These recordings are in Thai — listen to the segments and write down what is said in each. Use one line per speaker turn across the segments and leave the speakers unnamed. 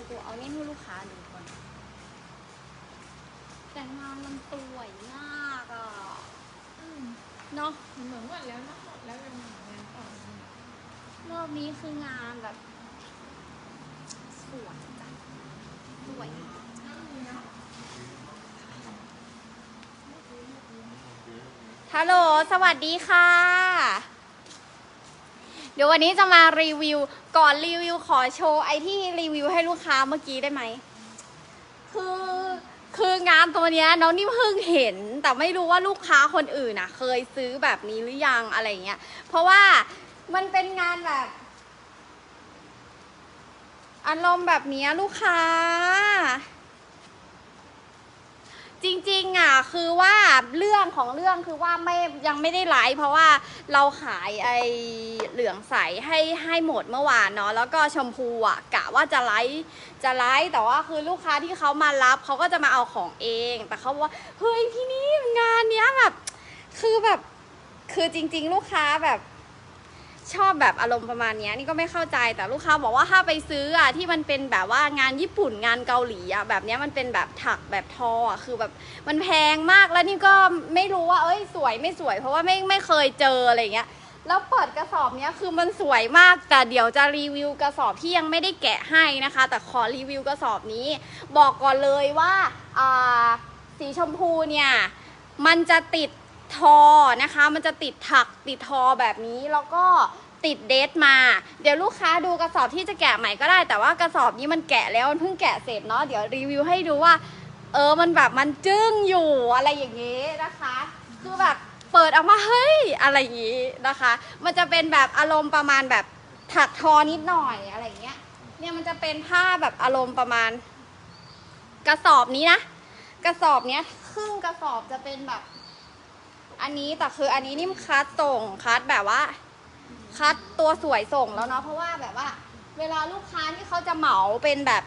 ยวกูเอานี่ให้ลูกค้าดูก่อนแต่งานมันสวยมากอะ
อืม
เนาะ
เหมือนหมดแล้วนะหมดแล้วยังหางานต่ออยู่
รอบนี้คืองานแบบสวยจังสวย
ก็มีเนาะ
ฮัลโหล สวัสดีค่ะ เดี๋ยววันนี้จะมารีวิว ก่อนรีวิวขอโชว์ไอที่รีวิวให้ลูกค้าเมื่อกี้ได้ไหม คือคืองานตัวเนี้ยน้องนิ่มเพิ่งเห็น แต่ไม่รู้ว่าลูกค้าคนอื่นน่ะ เคยซื้อแบบนี้หรือยังอะไรเงี้ย เพราะว่ามันเป็นงานแบบอารมณ์แบบเนี้ยลูกค้า จริงๆอะคือว่าเรื่องของเรื่องคือว่าไม่ยังไม่ได้ไลฟ์เพราะว่าเราขายไอเหลืองใสให้ให้หมดเมื่อวานเนาะแล้วก็ชมพูอะกะว่าจะไลฟ์จะไลฟ์แต่ว่าคือลูกค้าที่เขามารับเขาก็จะมาเอาของเอง แต่เขาบอกว่าเฮ้ยพี่นี่งานเนี้ยแบบคือแบบคือจริง ๆ ลูกค้าแบบ ชอบแบบอารมณ์ประมาณเนี้ยนี่ก็ไม่เข้าใจแต่ลูกค้าบอกว่าถ้าไปซื้ออะที่มันเป็นแบบว่างานญี่ปุ่นงานเกาหลีอะแบบเนี้ยมันเป็นแบบถักแบบทออะคือแบบมันแพงมากแล้วนี่ก็ไม่รู้ว่าเอ้ยสวยไม่สวย เพราะว่าไม่ไม่เคยเจออะไรเงี้ยแล้วเปิดกระสอบเนี้ยคือมันสวยมากแต่เดี๋ยวจะรีวิวกระสอบที่ยังไม่ได้แกะให้นะคะ แต่ขอรีวิวกระสอบนี้ บอกก่อนเลยว่าอ่าสีชมพูเนี่ยมันจะติด ทอนะคะ มันจะติดถักติดทอแบบนี้แล้วก็ติดเดทมา เดี๋ยวลูกค้าดูกระสอบที่จะแกะใหม่ก็ได้ แต่ว่ากระสอบนี้มันแกะแล้วมันเพิ่งแกะเสร็จเนาะเดี๋ยวรีวิวให้ดูว่า เออมันแบบมันจึ้งอยู่อะไรอย่างงี้นะคะคือแบบเปิดออกมาเฮ้ยอะไรอย่างงี้นะคะ มันจะเป็นแบบอารมณ์ประมาณแบบถักทอนิดหน่อยอะไรอย่างเงี้ยเนี่ยมันจะเป็นผ้าแบบอารมณ์ประมาณ กระสอบนี้นะกระสอบเนี้ยครึ่งกระสอบจะเป็นแบบ อันนี้แต่คืออันนี้นิ่มคัดส่งคัดแบบว่า คัดตัวสวยส่งแล้วเนาะเพราะว่าแบบว่า เวลาลูกค้าที่เขาจะเหมาเป็นแบบ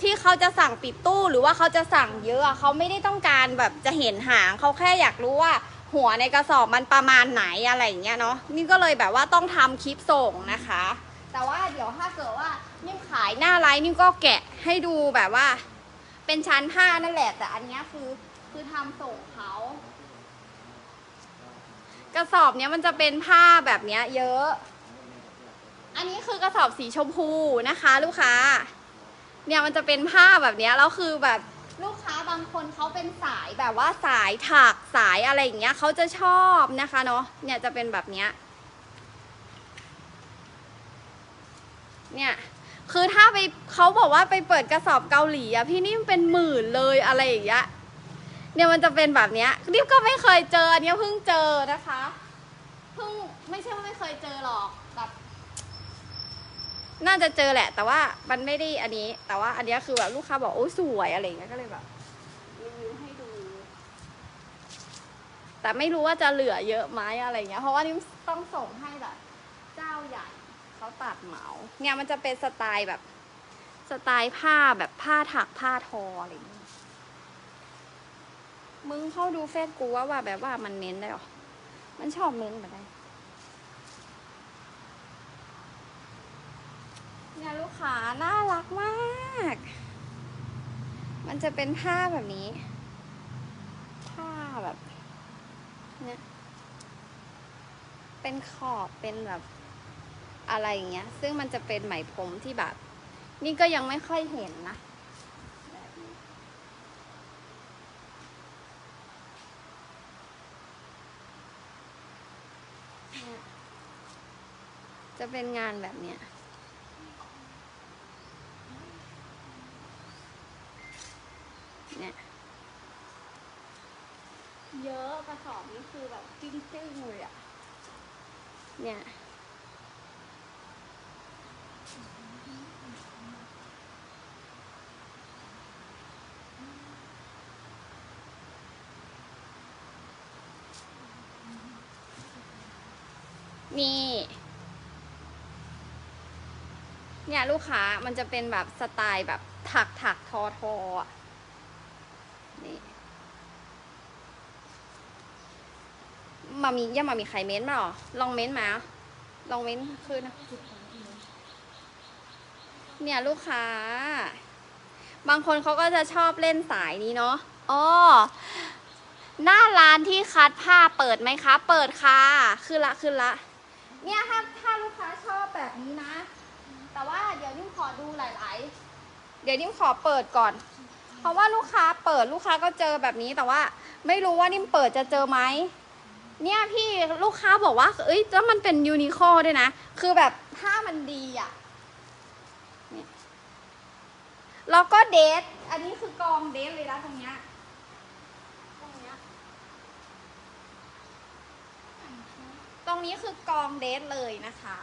ที่เขาจะสั่งปิดตู้หรือว่าเขาจะสั่งเยอะเขาไม่ได้ต้องการแบบจะเห็นหางเขาแค่อยากรู้ว่า หัวในกระสอบมันประมาณไหนอะไรอย่างเงี้ยเนาะนี่ก็เลยแบบว่าต้องทำคลิปส่งนะคะ แต่ว่าเดี๋ยวถ้าเกิดว่านิ่มขายหน้าไลน์นิ่มก็แกะให้ดูแบบว่า เป็นชั้นผ้านั่นแหละ แต่อันนี้คือคือทำส่งเขา กระสอบเนี้ยมันจะเป็นผ้าแบบเนี้ยเยอะ อันนี้คือกระสอบสีชมพูนะคะ ลูกค้า เนี่ยมันจะเป็นผ้าแบบเนี้ยแล้วคือแบบลูกค้าบางคนเขาเป็นสายแบบว่าสายถักสายอะไรอย่างเงี้ยเขาจะชอบนะคะเนาะเนี่ยจะเป็นแบบเนี้ยเนี่ยคือถ้าไปเขาบอกว่าไปเปิดกระสอบเกาหลีอะพี่นี่มันเป็นหมื่นเลยอะไรอย่างเงี้ย เนี่ยมันจะเป็นแบบเนี้ยนี่ก็ไม่เคยเจออันเนี้ยเพิ่งเจอนะคะเพิ่งไม่ใช่ว่าไม่เคยเจอหรอกแบบน่าจะเจอแหละ แต่ว่ามันไม่ได้อันนี้ แต่ว่าอันนี้คือแบบลูกค้าบอกโอ้สวยอะไรเงี้ยก็เลยแบบรีวิวให้ดู แต่ไม่รู้ว่าจะเหลือเยอะไหมอะไรเงี้ย เพราะว่านี่ต้องส่งให้แบบเจ้าใหญ่เขาตัดเหมา เนี่ยมันจะเป็นสไตล์แบบ สไตล์ผ้าแบบผ้าถักผ้าทออะไรเงี้ย มึงเข้าดูเฟซกูว่าว่าแบบว่ามันเม้นได้หรอ มันชอบเม้นแบบได้เนี่ยลูกค้าน่ารักมาก มันจะเป็นผ้าแบบนี้ผ้าแบบ เนี่ย เป็นขอบเป็นแบบอะไรอย่างเงี้ย ซึ่งมันจะเป็นไหมพรมที่แบบ นี่ก็ยังไม่ค่อยเห็นนะแบบนี้ เนี่ยจะเป็นงานแบบเนี้ยเนี่ยเยอะกระสอบนี้คือแบบจริงๆเลยอะเนี่ย นี่ เนี่ยลูกค้ามันจะเป็นแบบสไตล์แบบถักถักทอทออะนี่มามียังมามีใครเม้นมาหรอ ลองเม้นมา ลองเม้นต์ขึ้นนะเนี่ยลูกค้า บางคนเขาก็จะชอบเล่นสายนี้เนาะอ๋อหน้าร้านที่คัดผ้าเปิดไหมคะ เปิดค่ะ คือละคือละ เนี่ยถ้าถ้าลูกค้าชอบแบบนี้นะ แต่ว่าเดี๋ยวนิ่มขอดูหลาย ๆ เดี๋ยวนิ่มขอเปิดก่อน เพราะว่าลูกค้าเปิดลูกค้าก็เจอแบบนี้แต่ว่า ไม่รู้ว่านิ่มเปิดจะเจอไหมเนี่ยพี่ลูกค้าบอกว่า เอ้ยแล้วมันเป็นยูนิคอร์ด้วยนะ คือแบบถ้ามันดีอะเนี่ยแล้วก็เดท อันนี้คือกองเดทเลยนะตรงเนี้ย ตรงเนี้ย ตรงนี้คือกองเดทเลยนะคะ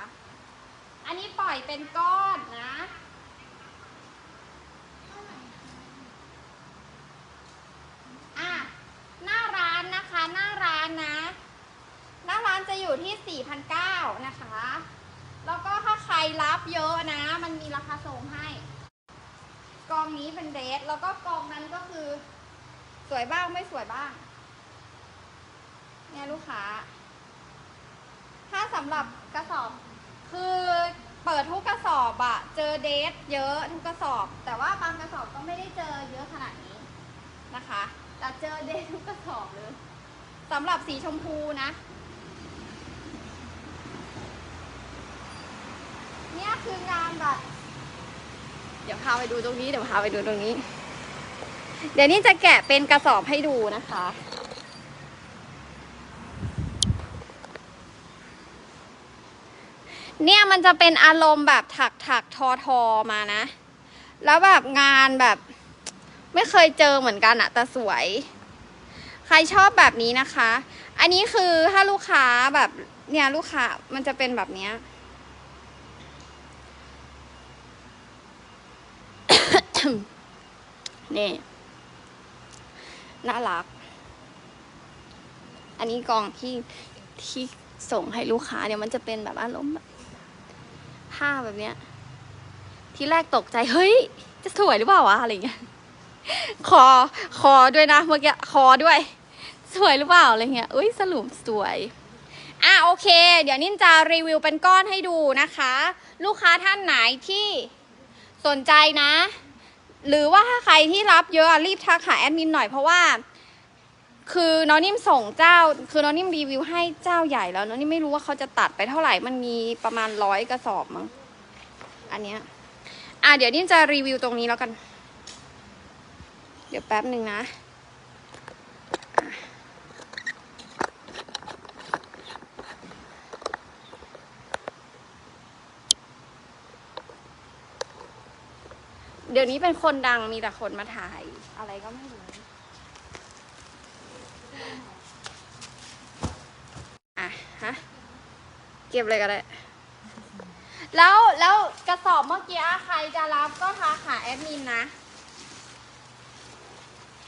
อันนี้ปล่อยเป็นก้อนนะ อะ หน้าร้านนะคะ หน้าร้านนะ หน้าร้านจะอยู่ที่ 4,900 นะคะ แล้วก็ถ้าใครรับเยอะนะ มันมีราคาส่งให้ กองนี้เป็นเดรสแล้วก็กองนั้นก็คือ สวยบ้างไม่สวยบ้าง เนี่ยลูกค้า สำหรับกระสอบ คือเปิดทุกกระสอบอะเจอเดทเยอะทุกกระสอบ แต่ว่าบางกระสอบก็ไม่ได้เจอเยอะขนาดนี้นะคะ แต่เจอเดททุกกระสอบเลยสำหรับสีชมพูนะ เนี่ยคืองานแบบ เดี๋ยวพาไปดูตรงนี้เดี๋ยวพาไปดูตรงนี้ เดี๋ยวนี้จะแกะเป็นกระสอบให้ดูนะคะ เนี่ยมันจะเป็นอารมณ์แบบถักถักทอทอมานะ แล้วแบบงานแบบไม่เคยเจอเหมือนกันอะแต่สวย ใครชอบแบบนี้นะคะ อันนี้คือถ้าลูกค้าแบบเนี่ยลูกค้ามันจะเป็นแบบเนี้ยนี่น่ารัก อันนี้กองที่ที่ส่งให้ลูกค้าเนี่ยมันจะเป็นแบบอารมณ์แบบ ผ้าแบบเนี้ย ที่แรกตกใจ เฮ้ย จะสวยหรือเปล่าวะอะไรเงี้ย คอ คอด้วยนะเมื่อกี้ คอด้วย สวยหรือเปล่าอะไรเงี้ยอุ้ยสรุปสวย อะโอเค เดี๋ยวนิ่นจะรีวิวเป็นก้อนให้ดูนะคะ ลูกค้าท่านไหนที่สนใจนะ หรือว่าถ้าใครที่รับเยอะรีบทักหาแอดมินหน่อยเพราะว่า คือน้องนิ่มส่งเจ้า คือน้องนิ่มรีวิวให้เจ้าใหญ่แล้วน้องนิ่มไม่รู้ว่าเขาจะตัดไปเท่าไหร่ มันมีประมาณร้อยกระสอบมั้ง อันเนี้ย อะเดี๋ยวนิ่มจะรีวิวตรงนี้แล้วกัน เดี๋ยวแป๊บหนึ่งนะ เดี๋ยวนี้เป็นคนดังมีแต่คนมาถ่ายอะไรก็ไม่รู้ อะฮะเก็บเลยก็ได้ แล้วแล้วกระสอบเมื่อกี้ใครจะรับก็ทักหาแอดมินนะ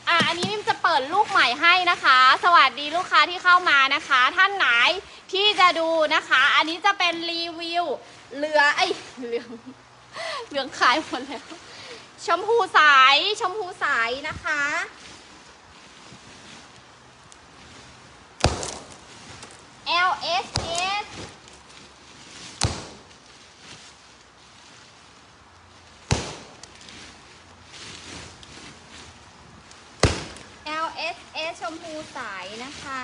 อะอันนี้นิ่มจะเปิดลูกใหม่ให้นะคะ สวัสดีลูกค้าที่เข้ามานะคะ ท่านไหนที่จะดูนะคะ อันนี้จะเป็นรีวิวเรือไอ้เหลืองเหลืองขายหมดแล้วชมพูสายชมพูสายนะคะ L S S L S S ชมพูสายนะคะ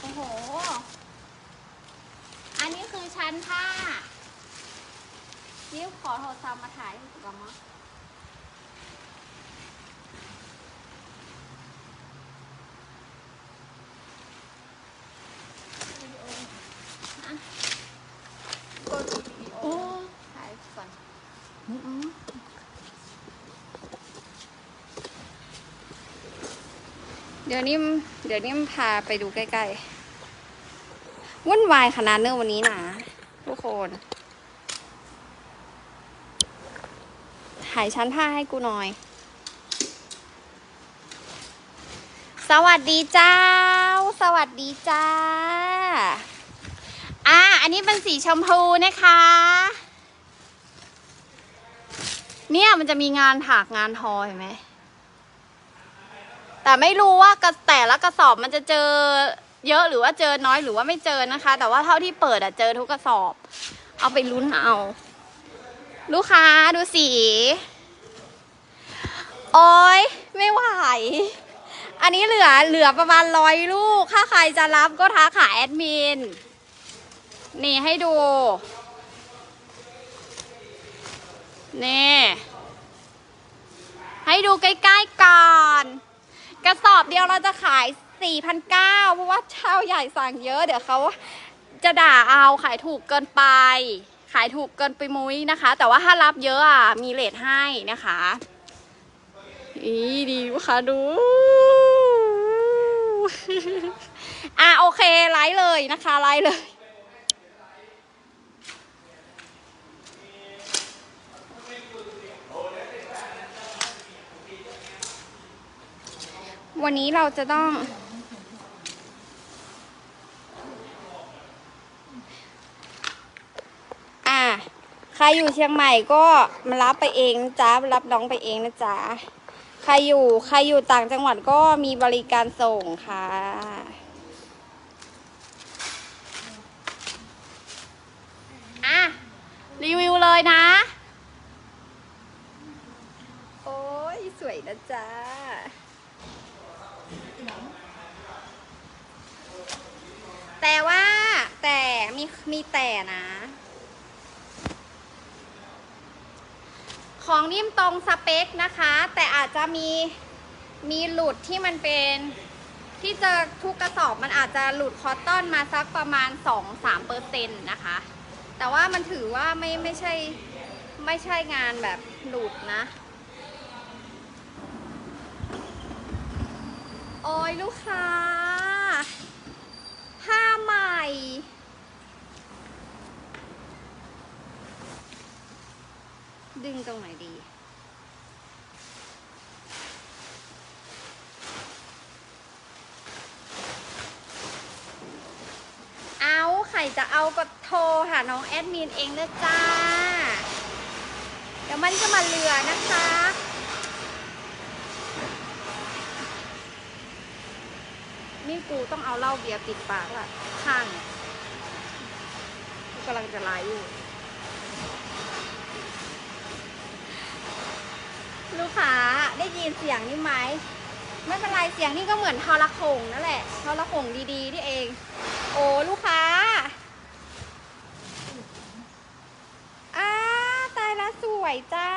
โอ้โห อันนี้คือชั้นผ้า นี่ขอโทรศัพท์มาถ่ายให้ก่อนมั้งอะกดโอ้ถ่ายก่อนอืมเดี๋ยวนี้มเดี๋ยวนี้มพาไปดูใกล้ๆวุ่นวายขนาดเนื้อะวันนี้นะทุกคนายชั้นผ้าให้กูหน่อย สวัสดีเจ้า สวัสดีจ้า อ่าอันนี้เป็นสีชมพูนะคะ เนี่ยมันจะมีงานถักงานทอเห็นไหม แต่ไม่รู้ว่ากระแต่ละกระสอบมันจะเจอเยอะหรือว่าเจอน้อยหรือว่าไม่เจอนะคะ แต่ว่าเท่าที่เปิดอะเจอทุกกระสอบ เอาไปลุ้นเอา ลูกค้าดูสี โอ้ยไม่ไหว อันนี้เหลือเหลือประมาณร้อยลูก ถ้าใครจะรับก็ทักหายแอดมิน นี่ให้ดู นี่ ให้ดูใกล้ๆก่อน กระสอบเดียวเราจะขาย 4,900 เพราะว่าเช่าใหญ่สั่งเยอะ เดี๋ยวเขาจะด่าเอาขายถูกเกินไป ขายถูกเกินไปมุ้ยนะคะ แต่ว่าถ้ารับเยอะอะ มีเลทให้นะคะ อีดีค้าดู อะโอเคไลฟ์เลยนะคะไลฟ์เลยวันนี้เราจะต้อง อะใครอยู่เชียงใหม่ก็มารับไปเองนะจ๊ะ รับน้องไปเองนะจ๊ะ รอยู่ใครอยู่ต่างจังหวัดก็มีบริการส่งค่ะ อะ รีวิวเลยนะ โอ้ยสวยนะจ๊ะแต่ว่าแต่มีมีแต่นะ ของนิ่มตรงสเปคนะคะ แต่อาจจะมีมีหลุดที่มันเป็นที่เจอทุกกระสอบมันอาจจะหลุดคอตตอนมาสักประมาณ 2-3เปอร์เซ็นต์นะคะ แต่ว่ามันถือว่าไม่ไม่ใช่ไม่ใช่งานแบบหลุดนะ โอ้ยลูกค้าผ้าใหม่ ดึงตรงไหนดี เอาใครจะเอาก็โทรหาน้องแอดมินเองนะจ้า เดี๋ยวมันจะมาเหลือนะคะนี่กูต้องเอาเหล้าเบียร์ปิดปากละข้างเนี่ยกูกำลังจะไลฟ์อยู่ ลูกค้าได้ยินเสียงนี่ไหมไม่เป็นไรเสียงนี่ก็เหมือนทอรโขงนั่นแหละทอรโขงดีๆที่เอง โอ้ลูกค้าอ้าตายละสวยจ้า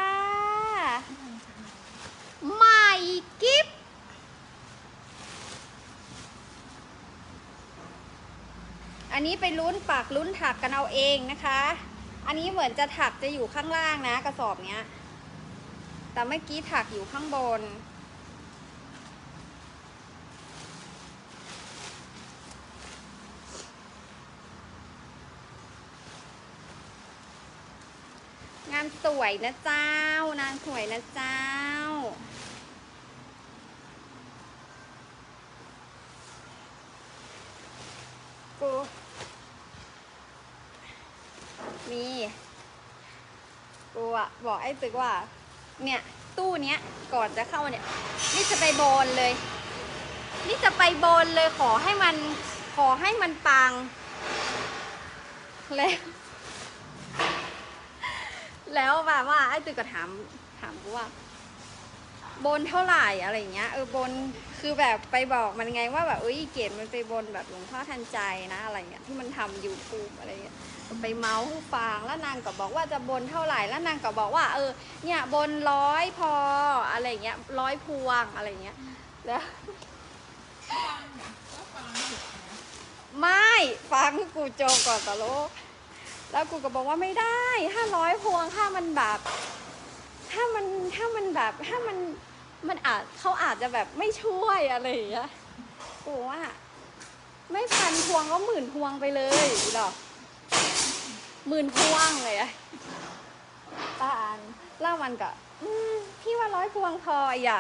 ใหม่กิฟอันนี้ไปลุ้นปากลุ้นถักกันเอาเองนะคะ อันนี้เหมือนจะถักจะอยู่ข้างล่างนะกระสอบเนี้ย แต่เมื่อกี้ถักอยู่ข้างบน งานสวยนะเจ้า นางสวยนะเจ้า กูมีกูอะบอกไอ้ตึกว่า เนี่ย ตู้เนี้ยก่อนจะเข้าเนี่ย นี่จะไปบนเลย นี่จะไปบนเลยขอให้มันขอให้มันปัง แล้ว แล้วแบบว่าไอ้ตึกก็ถามถามกูว่า บนเท่าไหร่อะไรเงี้ยเออบนคือแบบไปบอกมันไงว่าแบบเอ้ยเกดมันไปบนแบบหลวงพ่อทันใจนะอะไรเงี้ยที่มันทำยูทูบอะไรเงี้ยไปเมาส์ให้ฟังแล้วนางก็บอกว่าจะบนเท่าไหร่แล้วนางก็บอกว่า เออเนี่ยบนร้อยพออะไรเงี้ยร้อยพวงอะไรเงี้ยแล้ว
ฟังก็ฟังถูกนะ
ไม่ฟังกูโจก่อนตะโลแล้วกูก็บอกว่าไม่ได้ถ้าร้อยพวงถ้ามันแบบ ถ้ามันถ้ามันแบบถ้ามันมันอาจเขาอาจจะแบบไม่ช่วยอะไรอย่างเงี้ยกูว่าไม่พันพวงก็หมื่นพวงไปเลยหรอกหมื่นพวงเลยอะตาอันเล่ามันก็อพี่ว่าร้อยพวงพออะ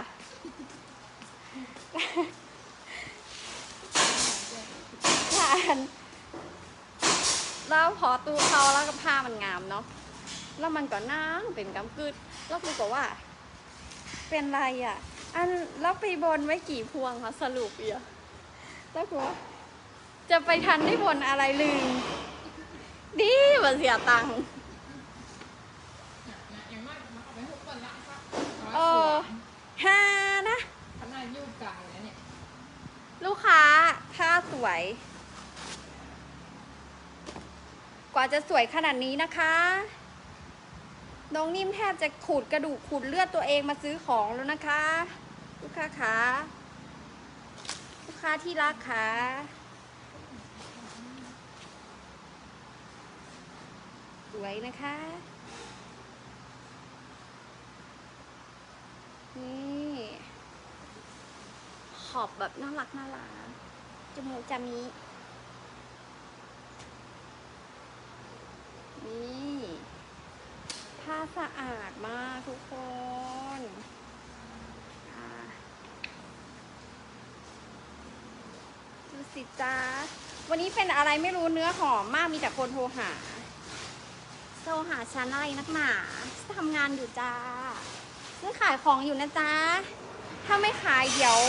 ทานแล้วพอตูเขาแล้วก็ผ้ามันงามเนาะแล้วมันก็นั่งเป็นกำกึด แล้วกูก็ว่า เป็นไรอะ อันแล้วไปบนไว้กี่พวงคะสรุปอะแล้วกูว่าจะไปทันได้บนอะไรลืมดีมาเสียตังค์
อย่างมากมันเอาไปหุบวันละสัก
เออฮานะ
ขนาดยู่ไกลแล้วเนี่ย
ลูกค้าถ้าสวย กว่าจะสวยขนาดนี้นะคะ น้องนิ่มแทบจะขูดกระดูกขูดเลือดตัวเองมาซื้อของแล้วนะคะ ลูกค้าคะลูกค้าที่รักคะสวยนะคะนี่ขอบแบบน่ารักน่ารักจมูกจะมีนี่ ผ้าสะอาดมากทุกคนดูสิจ้าวันนี้เป็นอะไรไม่รู้เนื้อหอมมากมีแต่คนโทรหาโทรหาฉันอะไรนักหนาทำงานอยู่จ้าซื้อขายของอยู่นะจ๊ะถ้าไม่ขายเดี๋ยว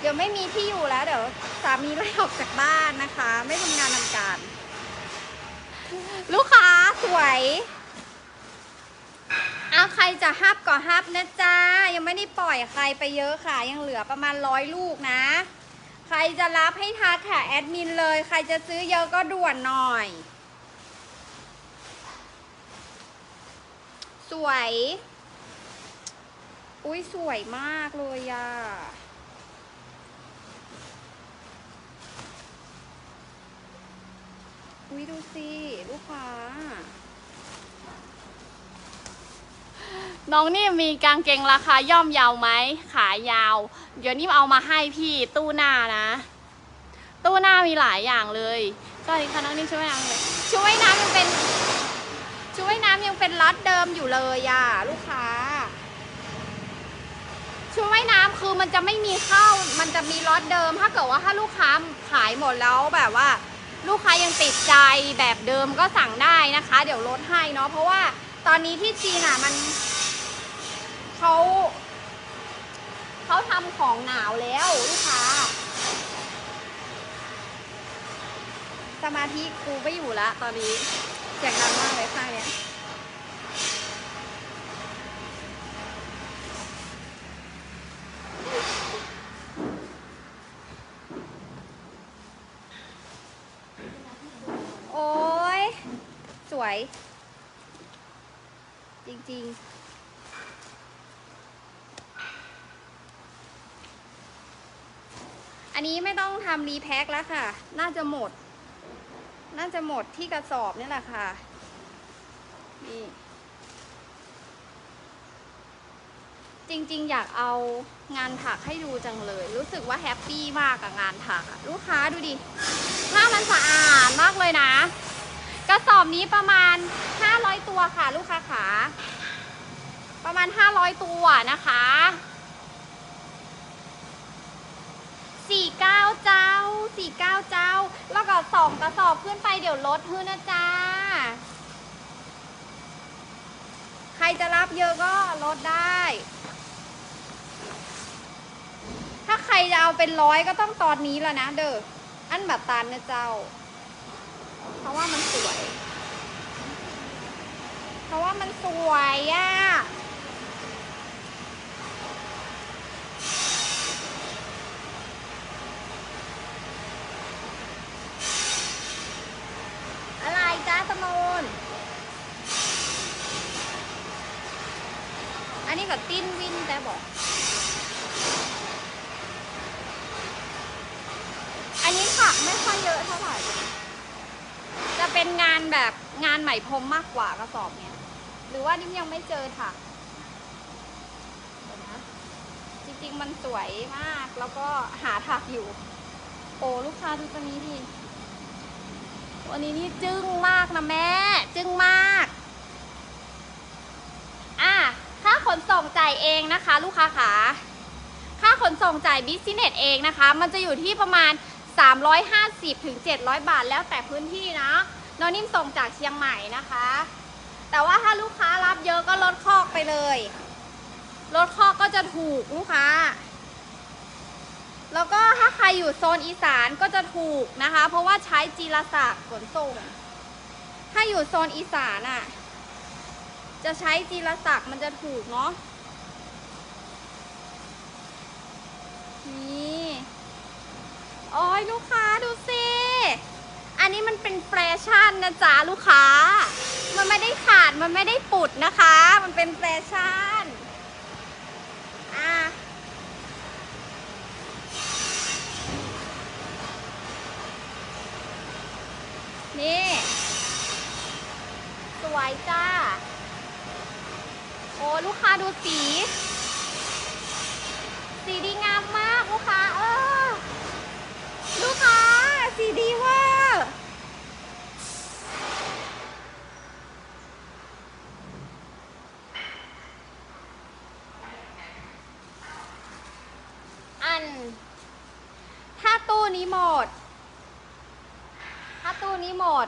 เดี๋ยวไม่มีที่อยู่แล้ว เดี๋ยวสามีไล่ออกจากบ้านนะคะ ไม่ทำงานทำการ ลูกค้าสวย จะฮับก็ฮับนะจ๊ะ ยังไม่ได้ปล่อยใครไปเยอะค่ะ ยังเหลือประมาณร้อยลูกนะ ใครจะรับให้ทักค่ะแอดมินเลย ใครจะซื้อเยอะก็ด่วนหน่อย สวย อุ้ยสวยมากเลยอะอุ้ยดูสิ ลูกค้า น้องนี่มีกางเกงราคาย่อมยาวไหม ขายาว เดี๋ยวนี่เอามาให้พี่ตู้หน้านะ ตู้หน้ามีหลายอย่างเลยก็นี่ค่ะน้องนี่ช่วยน้ำเลยช่วยน้ำยังเป็นช่วยน้ำยังเป็นรัดเดิมอยู่เลยอะลูกค้าชุดว่ายน้ำคือมันจะไม่มีเข้า มันจะมีล็อตเดิม ถ้าเกิดว่าถ้าลูกค้าขายหมดแล้วแบบว่า ลูกค้ายังติดใจแบบเดิมก็สั่งได้นะคะ เดี๋ยวลดให้เนาะเพราะว่า ตอนนี้ที่จีนอะมันเขาเขาทำของหนาวแล้วลูกค้า สมาธิกูไม่อยู่ละตอนนี้เสียงดังมากเลยข้างเนี้ยโอ้ยสวย ริง ๆ อันนี้ไม่ต้องทำรีแพ็คแล้วค่ะ น่าจะหมด น่าจะหมดที่กระสอบนี่แหละค่ะ นี่ จริงๆ อยากเอางานถักให้ดูจังเลย รู้สึกว่าแฮปปี้มากกับงานถักลูกค้าดูดิผ้ามันสะอาดมากเลยนะ กระสอบนี้ประมาณ 500 ตัวค่ะ ลูกค้าขา ประมาณ 500 ตัวนะคะ 49 เจ้า 49 เจ้า แล้วก็สองกระสอบขึ้นไปเดี๋ยวลดให้นะจ๊ะใครจะรับเยอะก็ลดได้ ถ้าใครจะเอาเป็นร้อยก็ต้องตอนนี้แล้วนะเด้อ อันแบบตันนะเจ้า เพราะว่ามันสวย เพราะว่ามันสวยอะ่ะ อะไรจ้าสมน อันนี้ก็ติ้นวินแต่บอก อันนี้ผักไม่ค่อยเยอะเท่าไหร่ จะเป็นงานแบบงานไหมพรมมากกว่ากระสอบเนี้ย หรือว่านิ่มยังไม่เจอถักนะจริงๆมันสวยมาก แล้วก็หาถักอยู่ โอ้ลูกค้าดูตัวนี้ดิวันนี้นี่จึ้งมากนะแม่ จึ้งมาก อะ ค่าข นส่งจ่ายเองนะคะ ลูกค้าขาค่าขนส่งจ่ายบิสเนสเองนะคะ มันจะอยู่ที่ประมาณ 350ถึง700 บาทแล้วแต่พื้นที่นะน้องนิ่มส่งจากเชียงใหม่นะคะ แต่ว่าถ้าลูกค้ารับเยอะก็ลดคอกไปเลยรถคอกก็จะถูกลูกค้า แล้วก็ถ้าใครอยู่โซนอีสานก็จะถูกนะคะ เพราะว่าใช้จีรศักดิ์ขนส่ง ถ้าอยู่โซนอีสานอะ จะใช้จีรศักดิ์มันจะถูกเนาะนี่โอ้ยลูกค้าดูสิอันนี้มันเป็นแฟชั่นนะจ๊ะลูกค้า มันไม่ได้ขาดมันไม่ได้ปุดนะคะ มันเป็นแฟชั่นอะนี่ สวยจ้า โอ้ลูกค้าดูสี สีดีงามมากลูกค้า เออ ลูกค้า สีดีเว่าอัน ถ้าตู้นี้หมด ถ้าตู้นี้หมด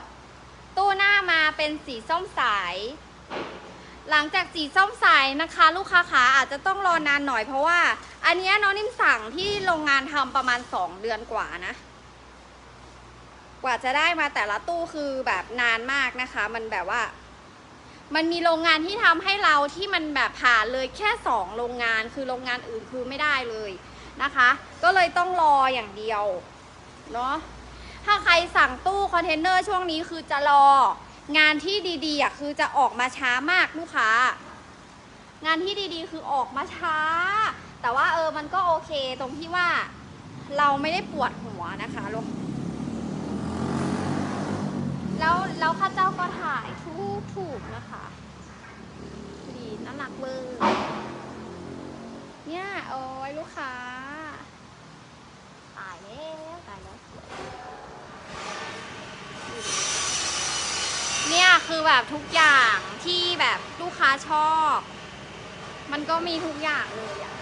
ตู้หน้ามาเป็นสีส้มใส หลังจากสีส้มใสนะคะ ลูกค้าขาอาจจะต้องรอนานหน่อยเพราะว่า อันนี้น้องนิ่มสั่งที่โรงงานทำประมาณ 2 เดือนกว่านะ กว่าจะได้มาแต่ละตู้คือแบบนานมากนะคะ มันแบบว่า มันมีโรงงานที่ทำให้เราที่มันแบบผ่านเลยแค่ 2 โรงงานคือโรงงานอื่นคือไม่ได้เลยนะคะ ก็เลยต้องรออย่างเดียวเนาะถ้าใครสั่งตู้คอนเทนเนอร์ช่วงนี้คือจะรอ งานที่ดีๆอะคือจะออกมาช้ามากลูกค้า งานที่ดีๆ คือออกมาช้า แต่ว่าเออมันก็โอเคตรงที่ว่า เราไม่ได้ปวดหัวนะคะลูกแล้วแล้วข้าเจ้าก็ถ่ายถูกถูกนะคะดีน่ารักเวอร์เนี่ยโอ้ยลูกค้าตายแล้วตายแล้วสวย เนี่ยคือแบบทุกอย่างที่แบบลูกค้าชอบ มันก็มีทุกอย่างเลยอะ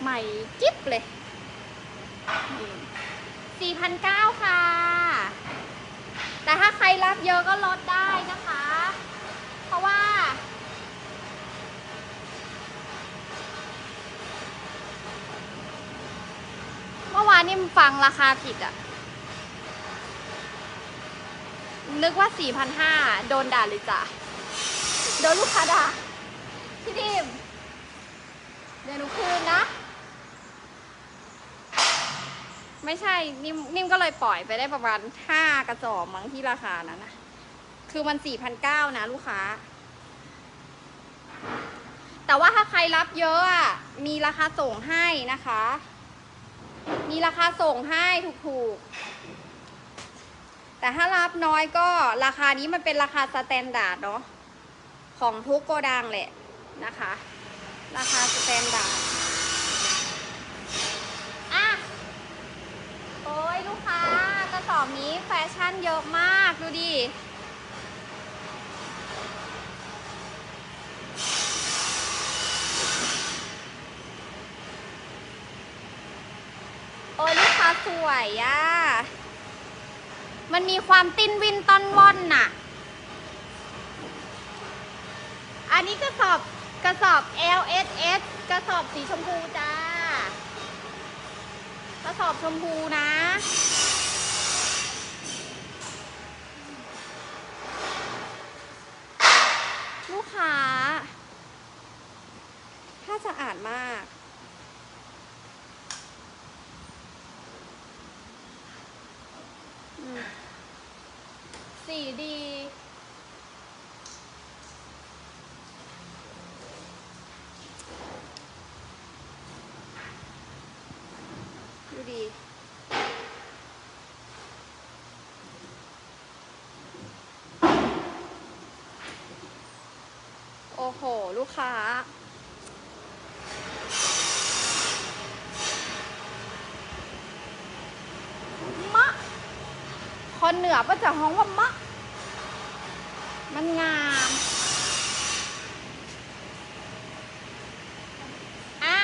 ใหม่กิ๊บเลยสี่พันเก้าค่ะ แต่ถ้าใครรับเยอะก็ลดได้นะคะ เพราะว่า เมื่อวานนี่มฟังราคาผิดอะนึกว่า 4,500 โดนด่าเลยจ้ะ โดนลูกค้าด่า พี่ดิมเดี๋ยวหนูคืนนะ ไม่ใช่ นิ่มนิ่มก็เลยปล่อยไปได้ประมาณ 5 กระสอบมั้งที่ราคานั้นนะ คือมัน 4,900 นะลูกค้า แต่ว่าถ้าใครรับเยอะอะมีราคาส่งให้นะคะ มีราคาส่งให้ถูกๆ แต่ถ้ารับน้อยก็ราคานี้มันเป็นราคาสแตนดาร์ดเนาะของทุกโกดังแหละนะคะ ราคาสแตนดาร์ดอะโอ้ยลูกค้ากระสอบนี้แฟชั่นเยอะมากดูดิ โอ้ยลูกค้า สวยอะ่ะ มันมีความติ้นวินต้นว่อนน่ะ อันนี้กระสอบกระสอบ L S S กระสอบสีชมพูจ้า กระสอบชมพูนะ ลูกค้า ถ้าสะอาดมาก สีดี ดูดีโอ้โห ลูกค้า มะ คนเหนือก็จะฮ้องว่ามะ มันงาม อะ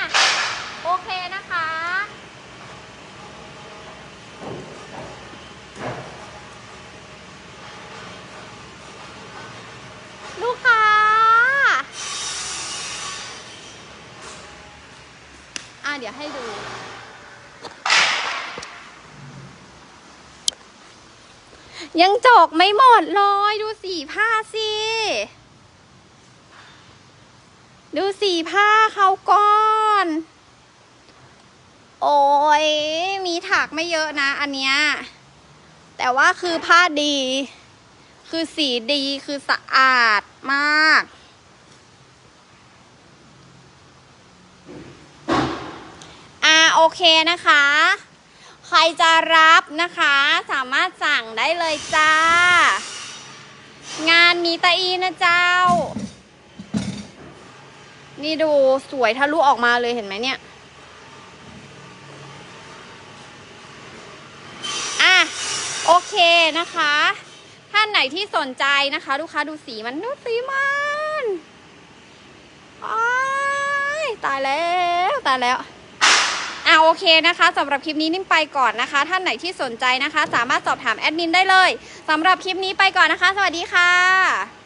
โอเคนะคะ อะเดี๋ยวให้ดู ยังจกไม่หมดเลยดูสีผ้าสิ ดูสีผ้าเขาก่อน โอ้ยมีถักไม่เยอะนะ อันเนี้ย แต่ว่าคือผ้าดี คือสีดีคือสะอาดมาก อ่าโอเคนะคะ ใครจะรับนะคะ สามารถสั่งได้เลยจ้า งานมีตะอีนะเจ้า นี่ดูสวยทะลุออกมาเลยเห็นไหมเนี่ยอะโอเคนะคะ ท่านไหนที่สนใจนะคะ ลูกค้าดูสีมันดูสีมันอ้ายตายแล้ว ตายแล้ว อ่าโอเคนะคะสำหรับคลิปนี้นิ่มไปก่อนนะคะ ท่านไหนที่สนใจนะคะ สามารถสอบถามแอดมินได้เลยสำหรับคลิปนี้ไปก่อนนะคะ สวัสดีค่ะ